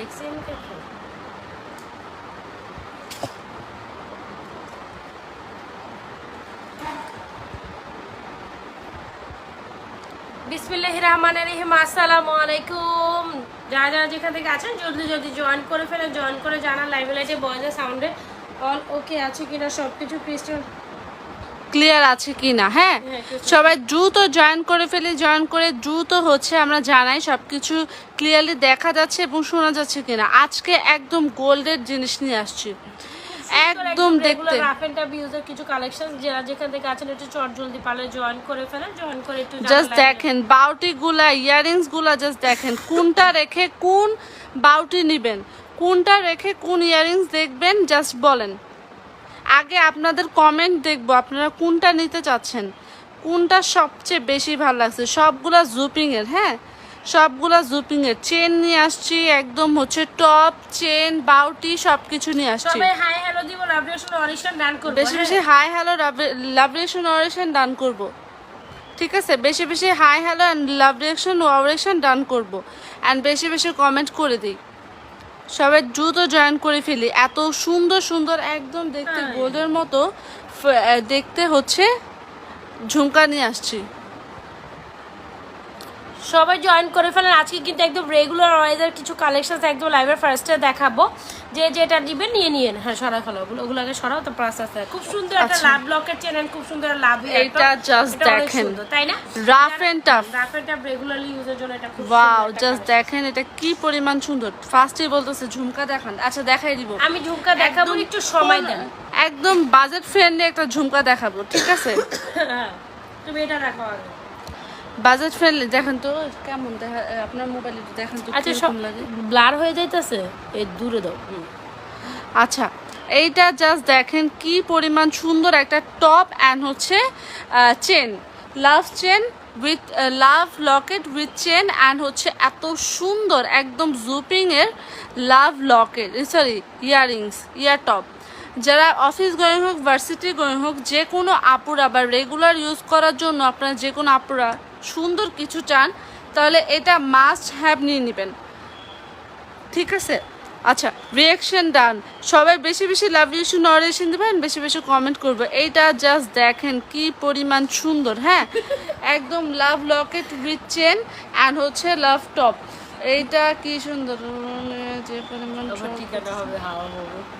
দেখছি, আমি বিসমিল্লাহ রহমান রহিম, আসসালামু আলাইকুম। যারা যারা যেখান থেকে আছেন, জলদি জলদি জয়েন করে ফেলে জয়েন করে জানান লাইভে লাইটে বয়েজের সাউন্ডে অল ওকে আছে কিনা সব কিছু ক্রিস্টাল ক্লিয়ার আছে কি না হ্যাঁ হ্যাঁ, সবাই দ্রুত জয়েন করে ফেলে জয়েন করে দ্রুত হচ্ছে আমরা জানাই সব কিছু ক্লিয়ারলি দেখা যাচ্ছে এবং শোনা যাচ্ছে কিনা। আজকে একদম গোল্ডের জিনিস নিয়ে আসছি। একদম দেখতে। রাফ এন্ড টাফ ইউজের কিছু কালেকশন যারা যেখান থেকে আছেন একটু চট জলদি পারলে জয়েন করে ফেলেন জয়েন করে একটু জাস্ট দেখেন বাউটি গুলা ইয়ারিংসগুলা জাস্ট দেখেন কোনটা রেখে কোন বাউটি নিবেন কোনটা রেখে কোন ইয়ারিংস দেখবেন জাস্ট বলেন। আগে আপনাদের কমেন্ট দেখব আপনারা কোনটা নিতে চাচ্ছেন? কোনটা সবচেয়ে বেশি ভালো লাগছে? সবগুলা জুপিংয়ের হ্যাঁ? সবগুলা জুপিংয়ের চেন নিয়ে আসছি একদম হচ্ছে টপ চেন বাউটি সব কিছু নিয়ে আসছি। হাই হ্যালো দিব লাভরেশন অরিশন ডান করব বেশি বেশি হাই হ্যালো লাভ রিয়েকশন অরেকশন ডান করব। ঠিক আছে? বেশি বেশি hi hello and love reaction অরেকশন done করব। অ্যান্ড বেশি বেশি কমেন্ট করে দিই। সবাই দ্রুত জয়েন করে ফেলি। এত সুন্দর সুন্দর একদম দেখতে গোলের গোল্ডের মতো দেখতে হচ্ছে ঝুমকা নিয়ে আসছি। সবাই জয়েন করে ফেলেন। আজকে কিন্তু একদম রেগুলার ওয়াইজের কিছু কালেকশন একদম লাইভের ফার্স্টে দেখাবো। যে যেটা নিবেন নিয়ে নিয়েন। হ্যাঁ সরা ফেলো। ওগুলো ওগুলোকে সরাও তো প্লাস আছে খুব সুন্দর একটা। লাভ লকের চেন খুব সুন্দর লাভ এইটা just দেখেন। তাই না? Rough and tough rough and tough regularly ইউজের জন্য এটা খুব ওয়াও জাস্ট দেখেন এটা কি পরিমাণ সুন্দর। ফার্স্টে বলতেছে ঝুমকা দেখান। আচ্ছা দেখাই দিব। আমি ঝুমকা দেখাবো একটু সময় দেন। একদম বাজেট ফ্রেন্ডলি একটা ঝুমকা দেখাবো ঠিক আছে? হ্যাঁ, তুমি এটা রাখো আগে। বাজেট ফ্রেন্ডলি দেখেন তো কেমন দেখা আপনার মোবাইলে দেখেন তো আচ্ছা সব ব্লার হয়ে যাইতেছে? এই দূরে দাও। আচ্ছা এইটা জাস্ট দেখেন কি পরিমাণ সুন্দর একটা টপ অ্যান্ড হচ্ছে chain love chain with love locket with chain and হচ্ছে এত সুন্দর একদম জুপিং এর love locket sorry earrings ear top যারা অফিস গোয়িং হোক ভার্সিটি গোয়িং হোক যে কোনো আপুরা বা রেগুলার ইউজ করার জন্য আপনারা যে কোনো আপুরা সুন্দর কিছু চান তাহলে এটা মাস্ট হ্যাভ নিয়ে নেবেন। ঠিক আছে? আচ্ছা রিয়াকশন ডান সবাই বেশি বেশি লাভ রিয়েকশন নরেশন দেবেন বেশি বেশি কমেন্ট করব। এইটা জাস্ট দেখেন কি পরিমাণ সুন্দর হ্যাঁ? একদম love locket with chain and হচ্ছে লাভ টপ এইটা কি সুন্দর? যে পরিমাণ আবার সুন্দর। ঠিকানা হবে? হাওয়া হবে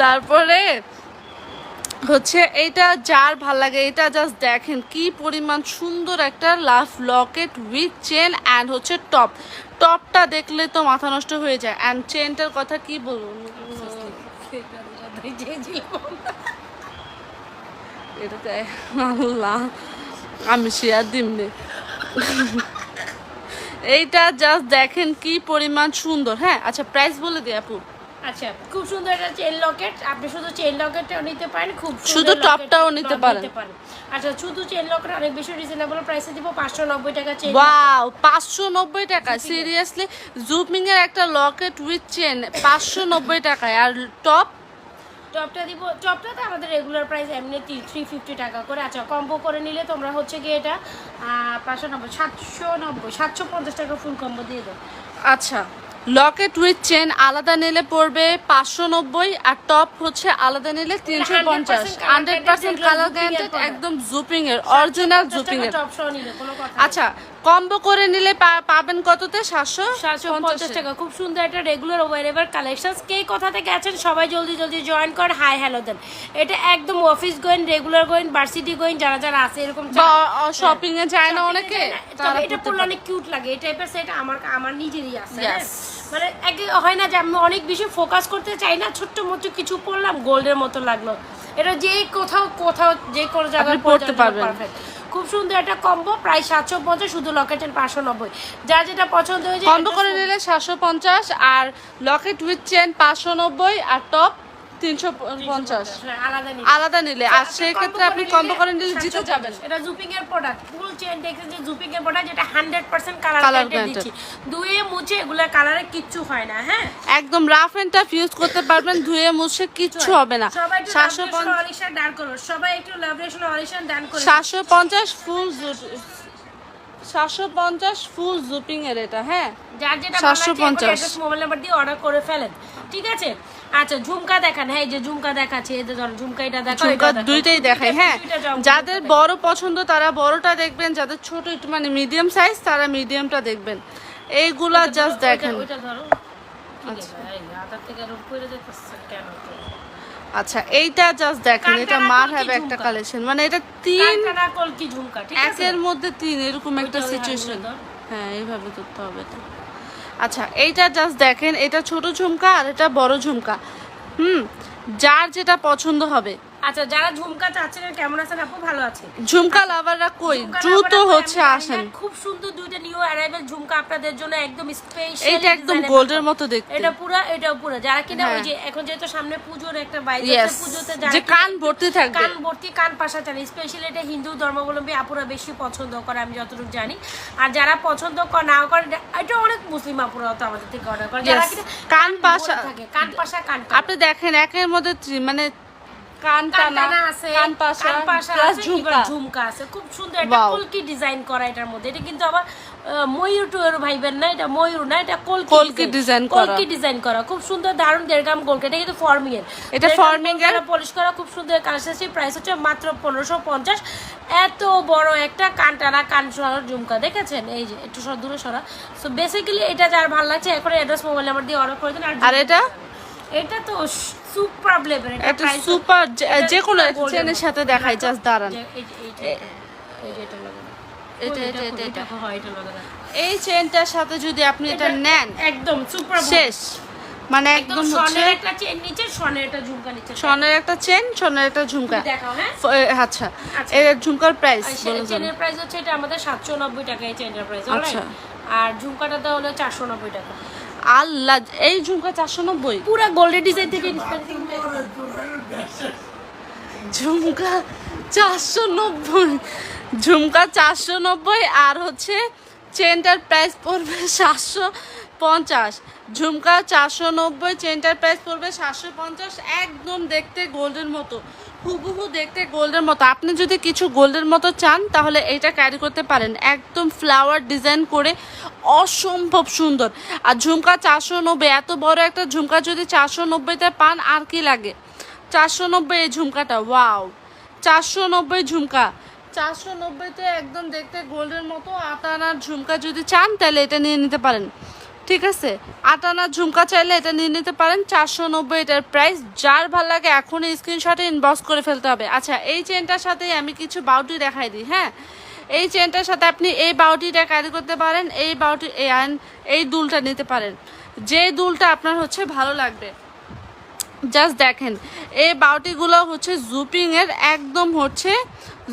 তারপরে হচ্ছে এইটা যার ভালো লাগে, এটা জাস্ট দেখেন কি পরিমাণ সুন্দর একটা love locket with chain and হচ্ছে টপ টপটা দেখলে তো মাথা নষ্ট হয়ে যায়। অ্যান্ড চেনটার কথা কি বলব? এটা আল্লাহ, আমি শেয়ার দিমনি এইটা জাস্ট দেখেন কি পরিমাণ সুন্দর। হ্যাঁ আচ্ছা প্রাইস বলে দিই আপু। আচ্ছা খুব সুন্দর একটা চেন লকেট আপনি শুধু চেন লকেটটাও নিতে পারেন খুব শুধু টপটাও নিতে পারেন। আচ্ছা শুধু চেন লকেট অনেক বেশি রিজনেবল প্রাইসে দিব পাঁচশো নব্বই টাকা চেন ওয়াও পাঁচশো নব্বই টাকা। সিরিয়াসলি জুপিং এর একটা লকেট উইথ চেন পাঁচশো নব্বই টাকায়। আর টপ টপটা দিব টপটাতে আমাদের রেগুলার প্রাইস এমনি থ্রি ফিফটি টাকা করে। আচ্ছা কম্বো করে নিলে তোমরা হচ্ছে গিয়ে এটা পাঁচশো নব্বই সাতশো নব্বই সাতশো পঞ্চাশ টাকা ফুল কম্বো দিয়ে দেবো। আচ্ছা। লকেট উইথ চেন আলাদা নিলে পড়বে পাঁচশো নব্বই আর টপ হচ্ছে আলাদা নিলে তিনশো পঞ্চাশ। হান্ড্রেড পার্সেন্ট কালার গ্যারান্টেড একদম জুপিং এর অরিজিনাল জুপিং এর। আচ্ছা কম্বো করে নিলে পাবেন কততে? সাতশো সাতশো পঞ্চাশ টাকা। খুব সুন্দর একটা রেগুলার ওয়ারেভার কালেকশন কে কোথা থেকে আছেন? সবাই জলদি জলদি জয়েন করেন হাই হ্যালো দেন এটা একদম office going regular going varsity going যারা যারা আছে এরকম শপিং এ যায় না অনেকে? তবে এটা পড়লে অনেক কিউট লাগে। এই টাইপের সেট আমার আমার নিজেরই আছে. হ্যাঁ। মানে এক হয় না যে আমি অনেক বেশি ফোকাস করতে চাই না ছোট্ট মতো কিছু পড়লাম গোল্ডের মতো লাগল। এটা যে কোথাও কোথাও যে কোনো জায়গায় পড়তে পারবে খুব সুন্দর একটা কম্বো প্রায় সাতশো পঞ্চাশ শুধু লকেটের পাঁচশো নব্বই। যা যেটা পছন্দ হয়েছে কম্বো করে নিলে সাতশো পঞ্চাশ আর লকেট উইথ চেন পাঁচশো নব্বই আর টপ তিনশো পঞ্চাশ। আলাদা নিলে। আর সেই ক্ষেত্রে আপনি কম্বো করে নিলে জিতে যাবেন। এটা জুপিং এর প্রোডাক্ট ফুল চেন দেখছেন যে জুপিং এর প্রোডাক্ট যেটা 100% কালার Colour দিচ্ছি। দুয়ে মুছে এগুলা কালারে কিচ্ছু হয় না হ্যাঁ? একদম রাফ এন্ড টাফ ইউজ করতে পারবেন ধুয়ে মুছে কিচ্ছু হবে না। সাতশো অরিশন ডান করো। সবাই একটু লাভরেশন অরিশন ডান করো। সাতশো পঞ্চাশ ফুল সাতশো পঞ্চাশ ফুল জুপিং এর এটা হ্যাঁ? যার যেটা 750 মোবাইল নাম্বার দিয়ে অর্ডার করে ফেলেন। ঠিক আছে? আচ্ছা ঝুমকা দেখান। হ্যাঁ এই যে ঝুমকা দেখাচ্ছে এই যে ধরো ঝুমকা এটা দেখো ঝুমকা দুইটাই দেখাই হ্যাঁ যাদের বড় পছন্দ তারা বড়টা দেখবেন যাদের ছোট একটু মানে মিডিয়াম সাইজ তারা মিডিয়ামটা দেখবেন। এইগুলা জাস্ট দেখেন। ওইটা- ধরো। তো? আচ্ছা এইটা জাস্ট দেখেন এটা মার হবে একটা কালেকশন মানে এটা তিন কানকানা কলকি ঝুমকা ঠিক আছে? একের মধ্যে তিন এরকম একটা সিচুয়েশন হ্যাঁ এইভাবে করতে হবে তো আচ্ছা এইটা জাস্ট দেখেন, এটা ছোট ঝুমকা আর এটা বড় ঝুমকা। হুম, যার যেটা পছন্দ হবে। আচ্ছা যারা ঝুমকা চাচ্ছেন কেমন আছেন আপু? ভালো আছে ঝুমকা লাভাররা কই? দ্রুত হচ্ছে আসেন। খুব সুন্দর দুইটা নিউ অ্যারাইভেল ঝুমকা আপনাদের জন্য একদম স্পেশাল এইটা একদম গোল্ডের মতো দেখতে। এটা পুরো এটাও পুরো। যারা কিনা ওই হ্যাঁ। যে এখন যেহেতু সামনে পুজোর একটা পুজোতে যারা যে কান ভর্তি থাকবে। কান ভর্তি কান পাশা চান। স্পেশালি এটা হিন্দু ধর্মাবলম্বী আপুরা বেশি পছন্দ করে আমি যতটুকু জানি। আর যারা পছন্দ করে না করে এটা অনেক মুসলিম আপুরাও তো আমাদের থেকে অর্ডার করে। যারা কিনা কান পাশা থাকে কান পাশা কান আপনি দেখেন একের মধ্যে মানে খুব সুন্দর একটা কলকি ডিজাইন করা এটার মধ্যে। এটা কিন্তু আবার ময়ূর টুয়ুর ভাইবেন না এটা ময়ূর না এটা কলকি কলকি design করা। কলকি ডিজাইন করা। খুব সুন্দর দারুণ দেড় গোলকি এটা কিন্তু ফর্মিং এর এটা forming এর? পলিশ করা খুব সুন্দর কালার প্রাইস হচ্ছে মাত্র পনেরোশো পঞ্চাশ। এত বড় একটা কান টানা কান সরার ঝুমকা দেখেছেন? এই যে একটু সর দূরে সরা। সো বেসিক্যালি এটা যার ভালো লাগছে এখন অ্যাড্রেস মোবাইল নাম্বার দিয়ে অর্ডার করে দিন। আর এটা? এটা তো সুপার লেভেল এটা সুপার যে কোনো চেনের সাথে দেখাই জাস্ট দাঁড়ান। এই যে- এই যে- এই যে এটা লাগানো। এটা এটা এটা এটা। এটা হয়, এটা লাগানো। এই চেনটার সাথে যদি আপনি এটা নেন একদম সুপার শেষ। মানে একদম স্বর্ণের একটা চেন নিচে স্বর্ণের একটা ঝুমকা নিচে স্বর্ণের একটা চেন স্বর্ণের একটা ঝুমকা। দেখাও হ্যাঁ? আচ্ছা আচ্ছা। এর ঝুমকার প্রাইস চেনের প্রাইস হচ্ছে এটা আমাদের সাতশো নব্বই টাকা এই চেনের প্রাইস আচ্ছা। আর ঝুমকাটাতে হলো চারশো নব্বই টাকা। আল্লাহ, এই ঝুমকা চারশো নব্বই। পুরো গোল্ডেন ডিজাইন থেকে ঝুমকা চারশো নব্বই, ঝুমকা চারশো নব্বই আর হচ্ছে চেনটার প্রাইস পড়বে সাতশো পঞ্চাশ। ঝুমকা চারশো নব্বই, চেনটার প্রাইস পড়বে সাতশো পঞ্চাশ, একদম দেখতে গোল্ডের মতো। হুবহু দেখতে গোল্ডের মতো। আপনি যদি কিছু গোল্ডের মতো চান, তাহলে এটা ক্যারি করতে পারেন। একদম ফ্লাওয়ার ডিজাইন করে অসম্ভব সুন্দর। আর ঝুমকা চারশো নব্বই, এত বড় একটা ঝুমকা যদি চারশো নব্বইতে পান, আর কি লাগে? চারশো নব্বই এই ঝুমকাটা ওয়াও চারশো নব্বই ঝুমকা। চারশো নব্বইতে একদম দেখতে গোল্ডের মতো আটানার ঝুমকা যদি চান, তাহলে এটা নিয়ে নিতে পারেন। ঠিক আছে? আটানার ঝুমকা চাইলে এটা নিয়ে নিতে পারেন। চারশো নব্বই এটার প্রাইস যার ভালো লাগে এখনই স্ক্রিনশটে ইনবক্স করে ফেলতে হবে। আচ্ছা এই চেনটার সাথেই আমি কিছু বাউটি দেখাই দিই হ্যাঁ? এই চেনটার সাথে আপনি এই বাউটিটা ক্যারি করতে পারেন, এই বাউটি এই দুলটা নিতে পারেন। যে দুলটা আপনার হচ্ছে ভালো লাগবে। জাস্ট দেখেন, এই বাউটিগুলো হচ্ছে জুপিংয়ের একদম হচ্ছে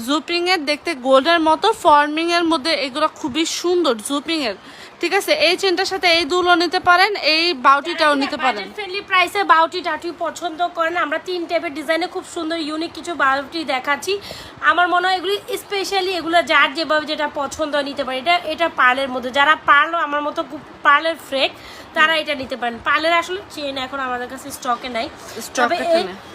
জুপিংয়ের দেখতে গোল্ডের মতো ফর্মিংয়ের মধ্যে এগুলো খুবই সুন্দর জুপিং এর ঠিক আছে এই চেনটার সাথে এই দুলও নিতে পারেন এই বাউটিটাও নিতে পারেন। ফ্রেন্ডলি প্রাইসে বাউটি টাটি পছন্দ করেন আমরা তিন টাইপের ডিজাইনে খুব সুন্দর ইউনিক কিছু বাউটি দেখাচ্ছি। আমার মনে হয় এগুলি স্পেশালি এগুলো যার যেভাবে যেটা পছন্দ নিতে পারে এটা এটা পার্লের মধ্যে। যারা পার্লও আমার মতো খুব পার্লের ফ্রেক তারা এটা নিতে পারেন। পার্লের আসলে চেন এখন আমাদের কাছে স্টকে নাই। এই-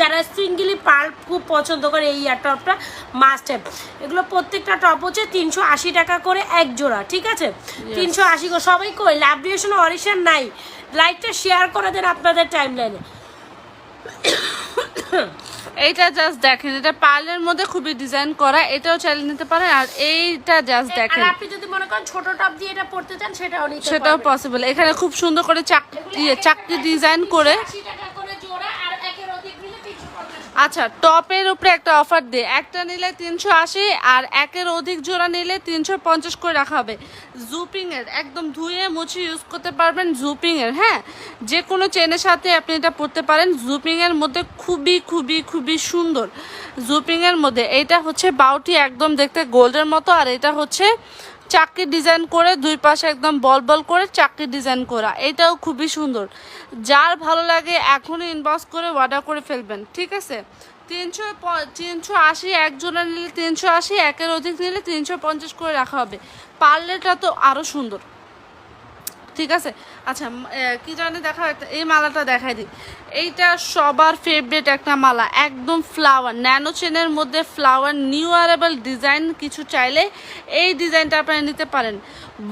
যারা সিঙ্গেলি পার্ল খুব পছন্দ করে এই ইয়ার টপটা মাস্ট হ্যাভ এগুলো প্রত্যেকটা টপ হচ্ছে তিনশো আশি টাকা করে এক জোড়া ঠিক আছে? তিনশো আশি করে। সবাই কই লাভ রিয়েশন অরিশন নাই। লাইকটা শেয়ার করে দেন আপনাদের টাইম লাইনে এইটা জাস্ট দেখেন এটা পার্লের মধ্যে খুবই ডিজাইন করা এটাও চালিয়ে নিতে পারেন আর এইটা জাস্ট দেখেন। আপনি যদি মনে করেন ছোট টপ দিয়ে এটা পড়তে চান সেটাও নিতে সেটাও পসিবল এখানে খুব সুন্দর করে চাক এগুলো ইয়ে, চাকরি ডিজাইন করে 380 টাকা করে জোড়া আর একের অধিক নিলে 350 আচ্ছা টপের উপরে একটা অফার দে। একটা নিলে তিনশো আশি আর একের অধিক জোড়া নিলে তিনশো পঞ্চাশ করে রাখা হবে। জুপিং এর একদম ধুয়ে মুছে ইউজ করতে পারবেন জুপিং এর হ্যাঁ? যে কোনো চেনের সাথে আপনি এটা পরতে পারেন। জুপিং এর মধ্যে খুবই খুবই খুবই সুন্দর। জুপিং এর মধ্যে, এইটা হচ্ছে বাউটি একদম দেখতে গোল্ডের মতো আর এটা হচ্ছে চাকরি ডিজাইন করে দুই পাশে একদম বল বল করে চাকরি ডিজাইন করা। এটাও খুবই সুন্দর। যার ভালো লাগে এখনই ইনবক্স করে অর্ডার করে ফেলবেন, ঠিক আছে? তিনশো তিনশো আশি একজনের নিলে তিনশো আশি, একের অধিক নিলে তিনশো পঞ্চাশ করে রাখা হবে। পার্লেটা তো আরও সুন্দর। ঠিক আছে? আচ্ছা কি জানি দেখা এই মালাটা দেখাই দিই। এইটা সবার ফেভারিট একটা মালা, একদম ফ্লাওয়ার ন্যানো চেনের মধ্যে ফ্লাওয়ার নিউ আরেবল ডিজাইন কিছু চাইলে এই ডিজাইনটা আপনারা নিতে পারেন।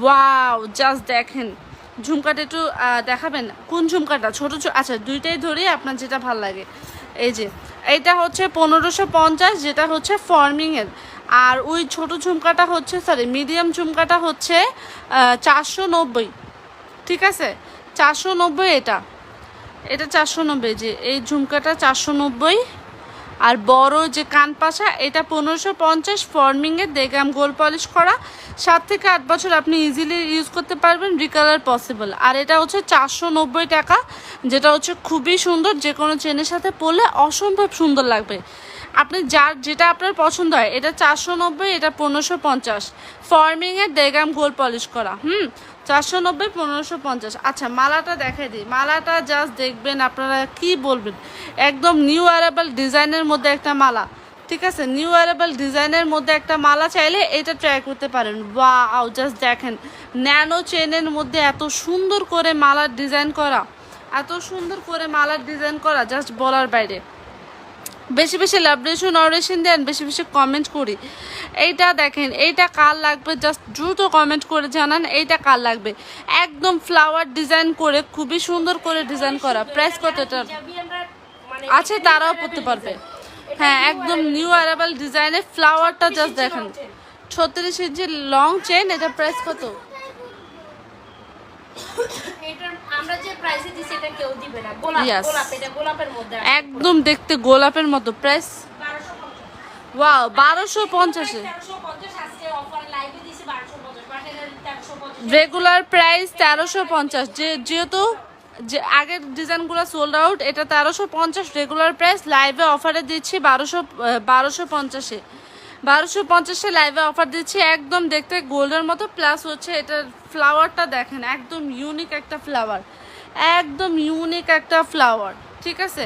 ওয়াও জাস্ট দেখেন। ঝুমকাটা একটু দেখাবেন? কোন ঝুমকাটা? ছোট আচ্ছা দুইটাই ধরেই আপনার যেটা ভালো লাগে। এই যে, এইটা হচ্ছে পনেরোশো পঞ্চাশ, যেটা হচ্ছে ফর্মিংয়ের আর ওই ছোট ঝুমকাটা হচ্ছে সরি মিডিয়াম ঝুমকাটা হচ্ছে চারশো নব্বই। ঠিক আছে? চারশো নব্বই এটা। এটা চারশো নব্বই, যে এই ঝুমকাটা চারশো নব্বই। আর বড় যে কান পাশা, এটা পনেরোশো পঞ্চাশ ফর্মিংয়ের দেগাম গোল পলিশ করা। সাত থেকে আট বছর আপনি ইজিলি ইউজ করতে পারবেন রিকালার পসিবল আর এটা হচ্ছে চারশো নব্বই টাকা, যেটা হচ্ছে খুবই সুন্দর, যে কোনো চেনের সাথে পরলে অসম্ভব সুন্দর লাগবে। আপনি যার, যেটা আপনার পছন্দ হয়, এটা চারশো নব্বই, এটা পনেরোশো পঞ্চাশ। ফর্মিংয়ের দেগাম গোল পলিশ করা, হুম? চারশো নব্বই, পনেরোশো পঞ্চাশ। আচ্ছা মালাটা দেখাই দিই। মালাটা জাস্ট দেখবেন আপনারা কি বলবেন। একদম নিউ অ্যারেবল ডিজাইনের মধ্যে একটা মালা, ঠিক আছে? নিউ অ্যারেবল ডিজাইনের মধ্যে একটা মালা চাইলে এটা ট্রাই করতে পারেন। ওয়াও জাস্ট দেখেন। ন্যানো চেনের মধ্যে এত সুন্দর করে মালার ডিজাইন করা, এত সুন্দর করে মালার ডিজাইন করা জাস্ট বলার বাইরে। বেশি বেশি লাভরেশন অরেশন দেন বেশি বেশি কমেন্ট করি। এইটা দেখেন এইটা কার লাগবে? জাস্ট দ্রুত কমেন্ট করে জানান এইটা কার লাগবে? একদম ফ্লাওয়ার ডিজাইন করে খুবই সুন্দর করে ডিজাইন করা। প্রাইস কত এটার হিজাবি আমরা মানে আছে তারাও পড়তে পারবে। হ্যাঁ একদম নিউ অ্যারাইভাল ডিজাইনের ফ্লাওয়ারটা জাস্ট দেখেন। ছত্রিশ ইঞ্চি লং চেন এটা প্রাইস কত? এটার আমরা যে প্রাইসে দিছি এটা কেউ দিবে না। গোলাপ গোলাপ এটা গোলাপের মধ্যে একদম দেখতে গোলাপের মতো প্রাইস ওয়াও বারোশো পঞ্চাশে 1350 আজকে অফার লাইভে দিছি 1250 বাট এটা 1350 রেগুলার প্রাইস তেরোশো পঞ্চাশ। যে যেহেতু যে আগের ডিজাইনগুলো সোল্ড আউট এটা তেরোশো পঞ্চাশ রেগুলার প্রাইস লাইভে অফারে দিচ্ছি বারোশো বারোশো পঞ্চাশে বারোশো পঞ্চাশে লাইভে অফার দিচ্ছি। একদম দেখতে গোল্ডের মতো। প্লাস হচ্ছে এটার ফ্লাওয়ারটা দেখেন, একদম ইউনিক একটা ফ্লাওয়ার একদম ইউনিক একটা ফ্লাওয়ার ঠিক আছে?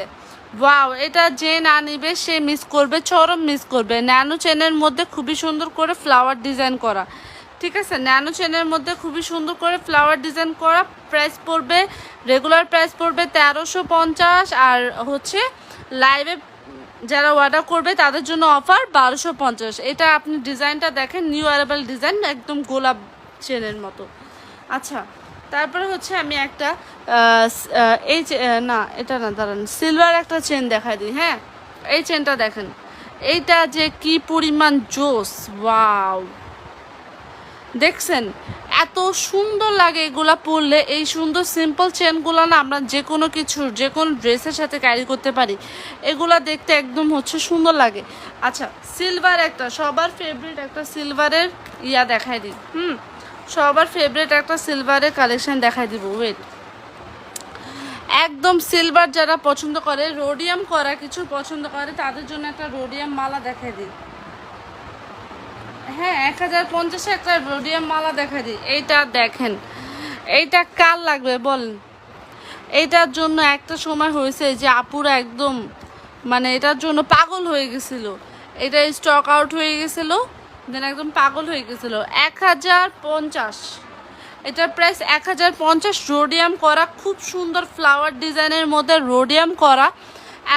ওয়াও এটা যে না নিবে, সে মিস করবে, চরম মিস করবে। ন্যানো চেনের মধ্যে খুবই সুন্দর করে ফ্লাওয়ার ডিজাইন করা। ঠিক আছে? ন্যানো চেনের মধ্যে খুবই সুন্দর করে ফ্লাওয়ার ডিজাইন করা। প্রাইস পড়বে রেগুলার প্রাইস পড়বে তেরোশো পঞ্চাশ। আর হচ্ছে লাইভে যারা অর্ডার করবে, তাদের জন্য অফার বারোশো পঞ্চাশ। এটা আপনি ডিজাইনটা দেখেন নিউ অ্যারাবেল ডিজাইন একদম গোলাপ চেনের মতো। আচ্ছা তারপরে হচ্ছে আমি একটা এই না, এটা না, দাঁড়ান সিলভার একটা চেন দেখাই দিই হ্যাঁ? এই চেনটা দেখেন। এইটা যে কি পরিমাণ জোস ওয়াও দেখছেন? এত সুন্দর লাগে এগুলা পরলে। এই সুন্দর সিম্পল চেনগুলো না আমরা যে কোনো কিছু যে কোনো ড্রেসের সাথে ক্যারি করতে পারি। এগুলা দেখতে একদম হচ্ছে সুন্দর লাগে। আচ্ছা সিলভার একটা, সবার ফেভারিট একটা সিলভারের ইয়া দেখাই দিই। হুম, সবার ফেভারিট একটা সিলভারের কালেকশন দেখাই দিব ওয়েট একদম সিলভার যারা পছন্দ করে রোডিয়াম করা কিছু পছন্দ করে, তাদের জন্য একটা রোডিয়াম মালা দেখাই দিই। হ্যাঁ এক হাজার পঞ্চাশে একটা রোডিয়াম মালা দেখা দিই। এইটা দেখেন। এইটা কার লাগবে বলেন? এইটার জন্য একটা সময় হয়েছে যে আপুরা একদম মানে এটার জন্য পাগল হয়ে গেছিল। এটা স্টক আউট হয়ে গেছিল দেন একদম পাগল হয়ে গেছিল। এক হাজার পঞ্চাশ। এটার প্রাইস এক হাজার পঞ্চাশ। রোডিয়াম করা, খুব সুন্দর ফ্লাওয়ার ডিজাইনের মধ্যে রোডিয়াম করা।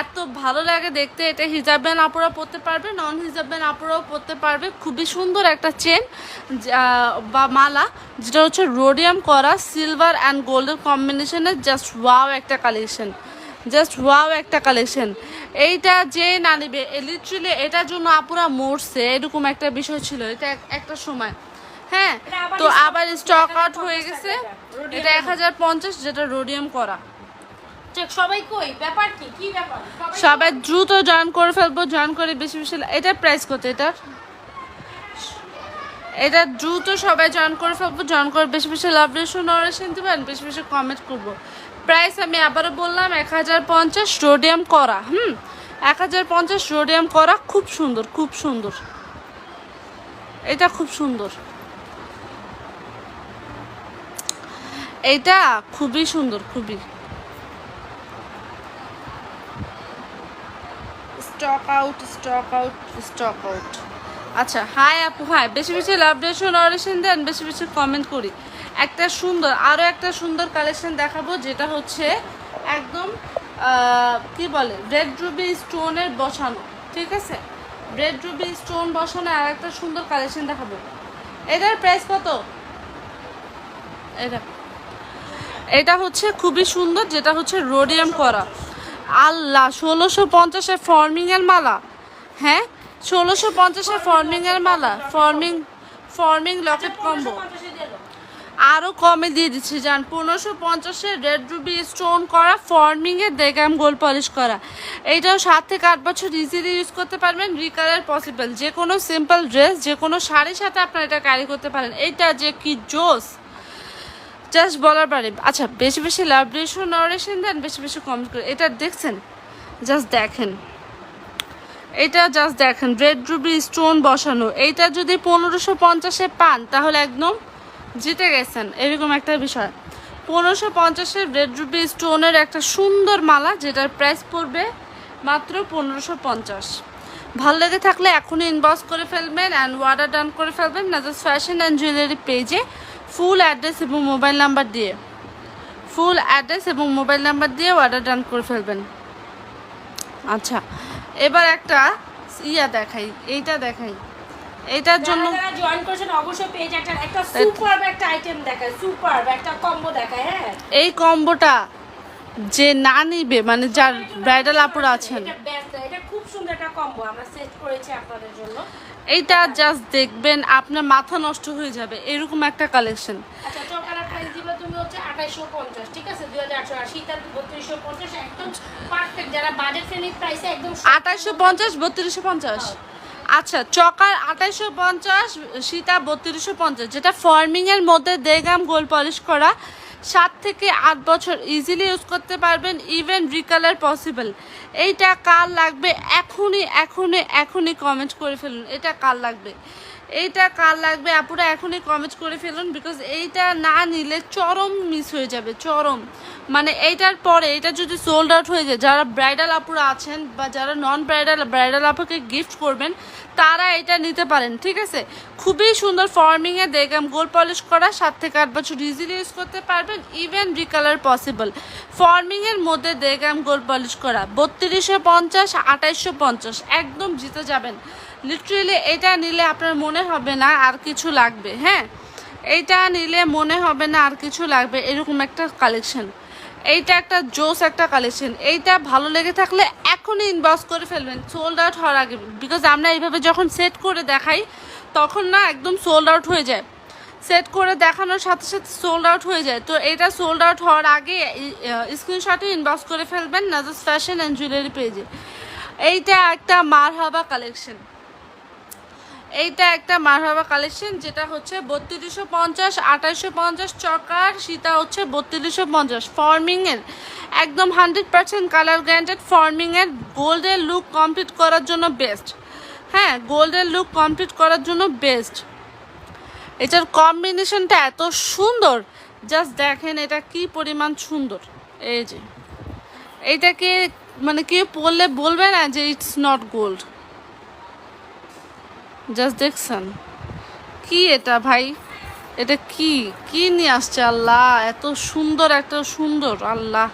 এত ভালো লাগে দেখতে এটা হিজাবেন আপুরা পরতে পারবে নন হিজাবেন আপুরাও পরতে পারবে। খুবই সুন্দর একটা চেন বা মালা যেটা হচ্ছে রোডিয়াম করা সিলভার অ্যান্ড গোল্ডের কম্বিনেশনের জাস্ট ওয়াও একটা কালেকশন জাস্ট ওয়াও একটা কালেকশন এইটা যে না নেবে লিটারেলি এটার জন্য আপুরা মরছে এরকম একটা বিষয় ছিল এটা একটা সময়। হ্যাঁ তো আবার স্টক আউট হয়ে গেছে এটা এক হাজার পঞ্চাশ যেটা রোডিয়াম করা। সবাই কই? ব্যাপার কি? কি ব্যাপার? সবাই দ্রুত জয়েন করে ফেলব জয়েন করে বেশি বেশি এটার প্রাইস কত এটার এটা দ্রুত সবাই জয়েন করে ফেলব জয়েন করে বেশি বেশি লাভ রেশন নরেশন দেবেন বেশি বেশি কমেন্ট করব। প্রাইস আমি আবারও বললাম এক হাজার পঞ্চাশ রোডিয়াম করা হুম? এক হাজার পঞ্চাশ রোডিয়াম করা খুব সুন্দর খুব সুন্দর। এটা খুব সুন্দর। এটা খুবই সুন্দর খুবই। Stock out stock out stock out. আচ্ছা হাই আপু, হাই। বেশি বেশি লাভ ডেশন অরেশন দেন, বেশি বেশি কমেন্ট করি। একটা সুন্দর আরও একটা সুন্দর কালেকশন দেখাবো, যেটা হচ্ছে একদম কি বলে? রেড রুবি স্টোনের বসানো, ঠিক আছে? রেড রুবি স্টোন বসানো, আর একটা সুন্দর কালেকশন দেখাবো। এটার প্রাইস কত? এটা। এটা হচ্ছে খুবই সুন্দর, যেটা হচ্ছে রোডিয়াম করা। আল্লাহ, ষোলোশো পঞ্চাশে ফর্মিংয়ের মালা। হ্যাঁ? ষোলোশো পঞ্চাশে ফর্মিংয়ের মালা। Forming forming locket combo. আরও কমে দিয়ে দিচ্ছি যান পনেরোশো পঞ্চাশের রেড রুবি স্টোন করা, ফর্মিংয়ের দেগাম গোল পলিশ করা। এইটাও সাত থেকে আট বছর ইজিলি ইউজ করতে পারবেন রিকালার পসিবল যে কোনো সিম্পল ড্রেস যে কোনো শাড়ির সাথে আপনারা এটা ক্যারি করতে পারেন। এইটা যে কি জোস! জাস্ট বলার পারে। আচ্ছা বেশি বেশি লাভ রেশন নরেশন দেন, বেশি বেশি কমেন্ট করে। এটা দেখছেন? জাস্ট দেখেন। এটা জাস্ট দেখেন। রেড রুবি স্টোন বসানো। এইটা যদি পনেরোশো পঞ্চাশে পান, তাহলে একদম জিতে গেছেন। এরকম একটা বিষয়। পনেরোশো পঞ্চাশের রেড রুবি স্টোনের একটা সুন্দর মালা, যেটার প্রাইস পড়বে মাত্র পনেরোশো পঞ্চাশ। ভালো লেগে থাকলে এখনই ইনবক্স করে ফেলবেন অ্যান্ড অর্ডার ডান করে ফেলবেন। নাজাস ফ্যাশন অ্যান্ড জুয়েলারি পেজে ফুল অ্যাড্রেস এবং মোবাইল নাম্বার দিয়ে। ফুল অ্যাড্রেস এবং মোবাইল নাম্বার দিয়ে অর্ডার ডান করে ফেলবেন। আচ্ছা এবার একটা ইয়া দেখাই এইটা দেখাই। এইটার জন্য যারা জয়েন করেছেন অবশ্যই পেজ একটা একটা সুপার একটা আইটেম দেখায় সুপার একটা কম্বো দেখায় হ্যাঁ। এই কম্বোটা যে না নিবে মানে যার ব্রাইডাল আপুরা আছেন। এটা খুব সুন্দর একটা কম্বো আমরা সেট করেছি আপনাদের জন্য। এইটা জাস্ট দেখবেন আপনার মাথা নষ্ট হয়ে যাবে এরকম একটা কালেকশন আচ্ছা আঠাইশো পঞ্চাশ বত্রিশশো পঞ্চাশ পঞ্চাস আচ্ছা চকার আঠাইশো পঞ্চাশ সীতা বত্রিশশো পঞ্চাশ। যেটা ফর্মিংয়ের মধ্যে দেগাম গোল পলিশ করা সাত থেকে আট বছর ইজিলি ইউজ করতে পারবেন ইভেন রিকালার পসিবল এইটা কার লাগবে? এখনই এখনই এখনই কমেন্ট করে ফেলুন। এটা কার লাগবে? এইটা কার লাগবে? আপুরা এখনই কমেন্ট করে ফেলুন বিকজ এইটা না নিলে চরম মিস হয়ে যাবে, চরম। মানে এইটার পরে এটা যদি সোল্ড আউট হয়ে যায়, যারা ব্রাইডাল আপুরা আছেন বা যারা নন ব্রাইডাল ব্রাইডাল আপুকে গিফট করবেন, তারা এটা নিতে পারেন, ঠিক আছে? খুবই সুন্দর ফর্মিংয়ে দেখলাম গোল পলিশ করা, সাত থেকে আট বছর ইজিলি ইউজ করতে পারবেন ইভেন রিকালার পসিবল ফর্মিংয়ের মধ্যে দেখলাম গোল পলিশ করা, বত্রিশশো পঞ্চাশ, আঠাইশশো পঞ্চাশ, একদম জিতে যাবেন। লিটারেলি এটা নিলে আপনার মনে হবে না আর কিছু লাগবে হ্যাঁ? এইটা নিলে মনে হবে না আর কিছু লাগবে, এরকম একটা কালেকশন এইটা একটা জোস একটা কালেকশন এইটা ভালো লেগে থাকলে এখনই ইনবক্স করে ফেলবেন সোল্ড আউট হওয়ার আগে। বিকজ আমরা এইভাবে যখন সেট করে দেখাই, তখন না একদম সোল্ড আউট হয়ে যায়। সেট করে দেখানোর সাথে সাথে সোল্ড আউট হয়ে যায়। তো এটা সোল্ড আউট হওয়ার আগে স্ক্রিনশটে ইনবক্স করে ফেলবেন নাজাস ফ্যাশন অ্যান্ড জুয়েলারি পেজে এইটা একটা মারহাবা কালেকশন এইটা একটা মারহাবা কালেকশন যেটা হচ্ছে বত্রিশশো পঞ্চাশ আঠাইশশো পঞ্চাশ চকার সীতা হচ্ছে বত্রিশশো পঞ্চাশ। ফর্মিংয়ের একদম হান্ড্রেড পার্সেন্ট কালার গ্যারান্টেড ফর্মিংয়ের গোল্ডের লুক কমপ্লিট করার জন্য বেস্ট হ্যাঁ গোল্ডের লুক কমপ্লিট করার জন্য বেস্ট এটার কম্বিনেশনটা এত সুন্দর। জাস্ট দেখেন এটা কি পরিমাণ সুন্দর। এই যে এইটাকে মানে কেউ পড়লে বলবে না যে ইটস নট গোল্ড জাস্ট দেখছেন? কি এটা ভাই? এটা কি? কি নিয়ে আসছে আল্লাহ? এত সুন্দর এত সুন্দর, আল্লাহ।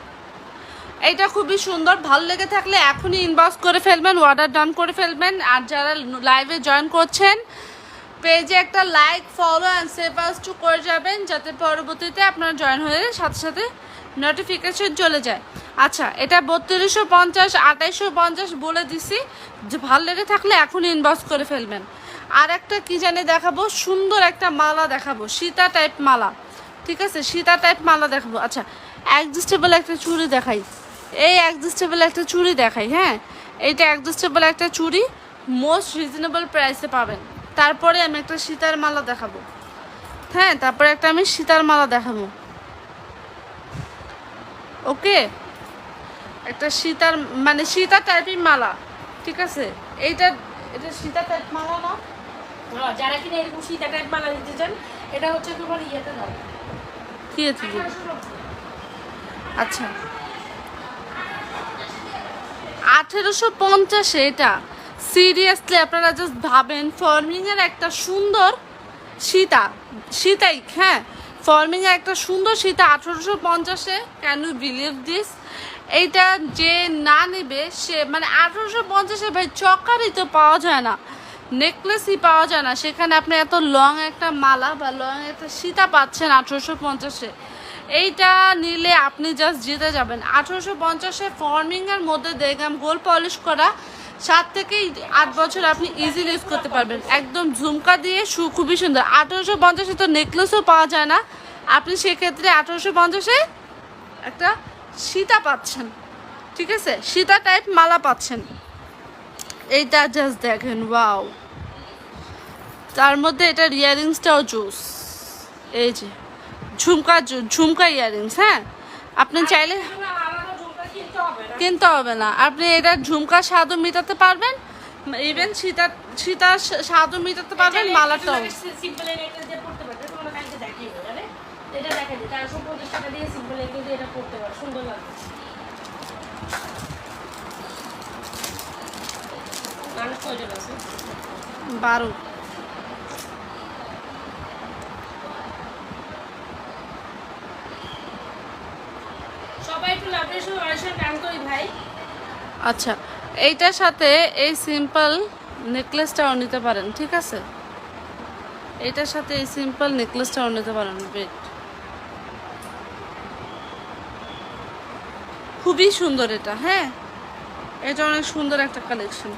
এটা খুবই সুন্দর। ভালো লেগে থাকলে এখনই ইনবক্স করে ফেলবেন অর্ডার ডান করে ফেলবেন। আর যারা লাইভে জয়েন করছেন পেজে একটা like follow and save us too করে যাবেন, যাতে পরবর্তীতে আপনারা জয়েন হয়ে সাথে সাথে নোটিফিকেশন চলে যায়। আচ্ছা এটা বত্রিশশো পঞ্চাশ, আঠাইশশো পঞ্চাশ বলে দিছি। যে ভালো লেগে থাকলে এখনই ইনবক্স করে ফেলবেন। আর একটা কি জানি দেখাবো? সুন্দর একটা মালা দেখাবো। সীতা টাইপ মালা। ঠিক আছে? সীতা টাইপ মালা দেখাবো। আচ্ছা অ্যাডজাস্টেবল একটা চুড়ি দেখাই। এই অ্যাডজাস্টেবল একটা চুড়ি দেখাই হ্যাঁ? এইটা অ্যাডজাস্টেবল একটা চুড়ি। মোস্ট রিজনেবল প্রাইসে পাবেন। তারপরে আমি একটা সীতার মালা দেখাবো। হ্যাঁ তারপরে একটা আমি সীতার মালা দেখাবো। ওকে? একটা সীতার মানে সীতা টাইপের মালা। ঠিক আছে? এইটা এটা সীতা টাইপ মালা না? হ্যাঁ, যারা কিনা এরকম সীতা টাইপ মালা নিতে চান এটা হচ্ছে তোমার ইয়েতে দাও। কি আছে? আচ্ছা। আঠেরোশো পঞ্চাশে এটা। সিরিয়াসলি আপনারা জাস্ট ভাবেন ফর্মিংয়ের একটা সুন্দর সীতা। সীতাই হ্যাঁ। ফর্মিংয়ের একটা সুন্দর সীতা আঠারোশো পঞ্চাশে। ক্যান ইউ বিলিভ দিস এইটা যে না নেবে, সে মানে আঠারোশো পঞ্চাশে ভাই চকারই তো পাওয়া যায় না। নেকলেসই পাওয়া যায় না। সেখানে আপনি এত লং একটা মালা বা লং একটা সীতা পাচ্ছেন আঠারোশো পঞ্চাশে। এইটা নিলে আপনি জাস্ট জিতে যাবেন। আঠারোশো পঞ্চাশে ফর্মিংয়ের মধ্যে দেখলাম গোল পলিশ করা, সাত থেকে আট বছর আপনি ইজিলি ইউজ করতে পারবেন। একদম ঝুমকা দিয়ে সু খুবই সুন্দর। আঠারোশো পঞ্চাশে তো নেকলেসও পাওয়া যায় না। আপনি সেক্ষেত্রে আঠারোশো পঞ্চাশে একটা সীতা পাচ্ছেন ঠিক আছে? সীতা টাইপ মালা পাচ্ছেন। এইটা জাস্ট দেখেন ওয়াও তার মধ্যে এটার ইয়ারিংসটাও জুস এই যে ঝুমকা ঝুমকা ইয়ারিংস হ্যাঁ? আপনি চাইলে কিনতে হবে না। আপনি এটা ঝুমকা স্বাদও মেটাতে পারবেন। ইভেন সীতা সীতার স্বাদও মেটাতে পারবেন মালাটাও সিম্পল নেকলেস দিয়ে পড়তে পারবে তোমরা কালকে দেখাই দেবে জানে এটা দিই চারশো পঞ্চাশ টাকা দিয়ে সিম্পল দিয়ে এটা পড়তে পারো সুন্দর লাগবে। মানুষ কয়জন আছে? বারো। আচ্ছা এইটার সাথে এই সিম্পল নেকলেসটাও নিতে পারেন ঠিক আছে? এইটার সাথে এই সিম্পল নেকলেসটাও নিতে পারেন বেট খুবই সুন্দর এটা হ্যাঁ? এটা অনেক সুন্দর একটা কালেকশন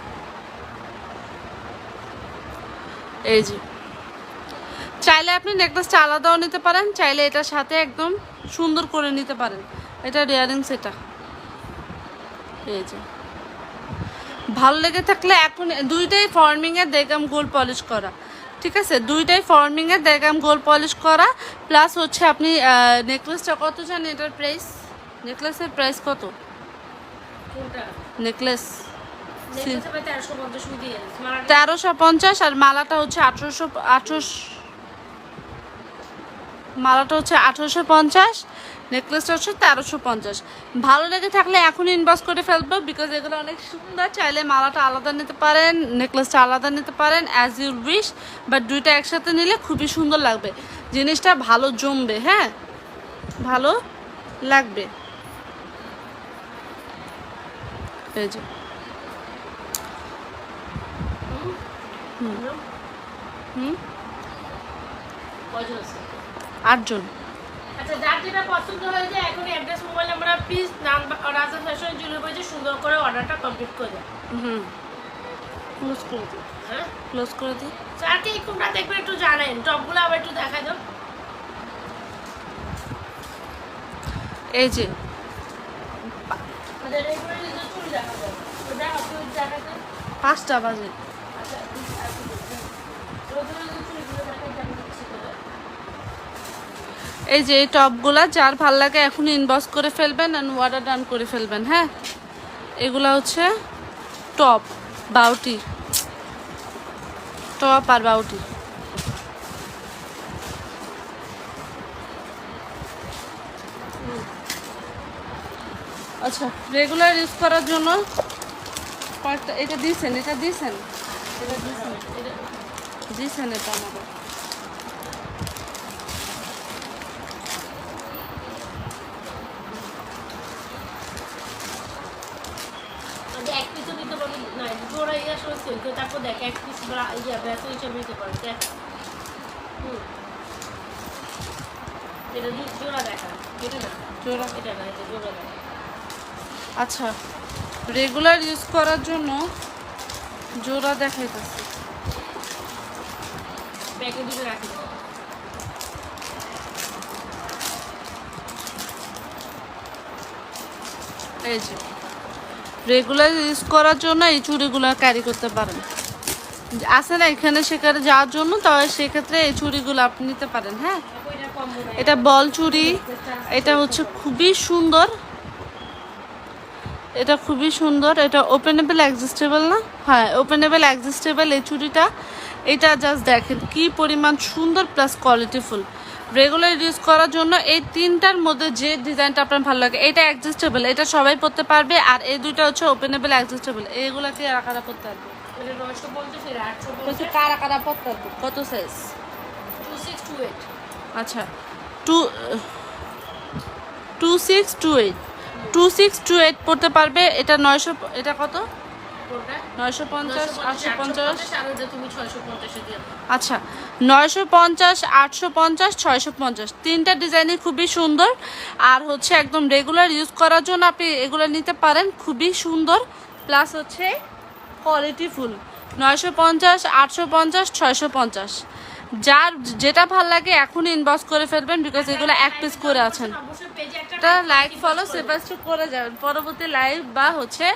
এই যে। চাইলে আপনি নেকলেসটা আলাদাও নিতে পারেন, চাইলে এটার সাথে একদম সুন্দর করে নিতে পারেন। এটা রিয়ারিংস এটা। এই যে। ভালো লেগে থাকলে এখন দুইটাই ফর্মিং এর দেগাম গোল পলিশ করা, ঠিক আছে? দুইটাই ফর্মিংয়ে দেগাম গোল পলিশ করা প্লাস হচ্ছে আপনি নেকলেসটা কত জানেন এটার প্রাইস নেকলেসের প্রাইস কত? নেকলেস। তেরোশো পঞ্চাশ আর মালাটা হচ্ছে আঠেরোশো আঠেরোশো মালাটা হচ্ছে আঠেরোশো পঞ্চাশ নেকলেসটা হচ্ছে তেরোশো পঞ্চাশ। ভালো লেগে থাকলে এখন ইনভেস্ট করে ফেলব বিকজ এগুলো অনেক সুন্দর। চাইলে মালাটা আলাদা নিতে পারেন নেকলেসটা আলাদা নিতে পারেন অ্যাজ ইউ উইশ বাট দুইটা একসাথে নিলে খুবই সুন্দর লাগবে। জিনিসটা ভালো জমবে হ্যাঁ? ভালো লাগবে। এই যে আটজন। আচ্ছা যার যেটা পছন্দ হয়ে যায় এখন অ্যাড্রেস মোবাইল নাম্বার প্লিজ নাম রাজা ফ্যাশন জুয়েলারি সুন্দর করে অর্ডারটা কমপ্লিট করে দেয় হুম। ক্লোজ করে দিই। হ্যাঁ? ক্লোজ করে দিই। স্যারকে এই কোনটা দেখবেন একটু জানেন। টপগুলো আবার একটু দাও। এই যে পাঁচটা বাজে। এই যে এই টপগুলা, যার ভালো লাগে এখন ইনবক্স করে ফেলবেন অ্যান্ড ওয়াটার ডান করে ফেলবেন হ্যাঁ? এগুলা হচ্ছে টপ বাউটি। টপ আর বাউটি। আচ্ছা রেগুলার ইউজ করার জন্য কয়েকটা এটা দিয়েছেন এটা দিয়েছেন? এটা দিয়েছেন দিয়েছেন এটা আমাকে আমি পিসও দিতে পারি? না জোড়া আসলে সেল তারপর দেখ এক পিস ইয়ে ব্যাসো হিসাবে দিতে পারি দেখ। হুম। এটা জোড়া দেখা এটা না জোড়া। এটা না এটা জোড়া দেখা আচ্ছা রেগুলার ইউজ করার জন্য জোড়া দেখাইতেছে। এই যে রেগুলার ইউজ করার জন্য এই চুড়িগুলো ক্যারি করতে পারেন। আছে না এখানে সেখানে যাওয়ার জন্য তবে সেক্ষেত্রে এই চুড়িগুলো আপনি নিতে পারেন হয়। এটা বল চুড়ি এটা হচ্ছে খুবই সুন্দর এটা খুবই সুন্দর এটা ওপেনেবল অ্যাডজাস্টেবল না? হ্যাঁ ওপেনেবল অ্যাডজাস্টেবল এই চুড়িটা। এটা জাস্ট দেখেন কি পরিমাণ সুন্দর প্লাস কোয়ালিটিফুল রেগুলার ইউজ করার জন্য এই তিনটার মধ্যে যে ডিজাইনটা আপনার ভালো লাগে এটা অ্যাডজাস্টেবল এটা সবাই পরতে পারবে। আর এই দুইটা হচ্ছে ওপেনেবল অ্যাডজাস্টেবল এইগুলাকে রাখারা পরতে পারবে? কারা পারবে? কত size two six two eight আচ্ছা two two six two eight two six two eight পড়তে পারবে। এটা নয়শো এটা কত? নয়শো পঞ্চাশ আটশো পঞ্চাশ। আচ্ছা নয়শো পঞ্চাশ আটশো পঞ্চাশ ছয়শো পঞ্চাশ। তিনটা ডিজাইনই খুবই সুন্দর। আর হচ্ছে একদম রেগুলার ইউজ করার জন্য আপনি এগুলো নিতে পারেন। খুবই সুন্দর। প্লাস হচ্ছে কোয়ালিটি ফুল নয়শো পঞ্চাশ আটশো পঞ্চাশ ছয়শো পঞ্চাশ। যার যেটা ভালো লাগে এখন ইনবক্স করে ফেলবেন বিকজ এগুলো এক পিস করে আছেন। একটা লাইক ফলো সেপারেট করে যাবেন। পরবর্তী লাইভ বা হচ্ছে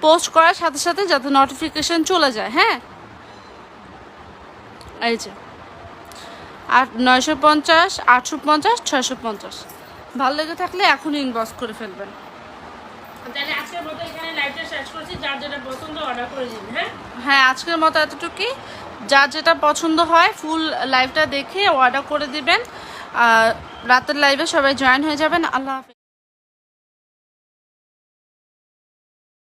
পোস্ট করার সাথে সাথে যাতে নোটিফিকেশন চলে যায় হ্যাঁ? এই যে। আট নয়শো পঞ্চাশ আটশো পঞ্চাশ ছয়শো পঞ্চাশ। ভালো লেগে থাকলে এখন ইনবক্স করে ফেলবেন। তাহলে আজকের মতো এখানে লাইভটা শেষ করছি। যার যেটা পছন্দ অর্ডার করে দিন হ্যাঁ? হ্যাঁ আজকের মতো এতটুকুই। যার যেটা পছন্দ হয় ফুল লাইভটা দেখে অর্ডার করে দিবেন। আর রাতের লাইভে সবাই জয়েন হয়ে যাবেন। আল্লাহ হাফেজ।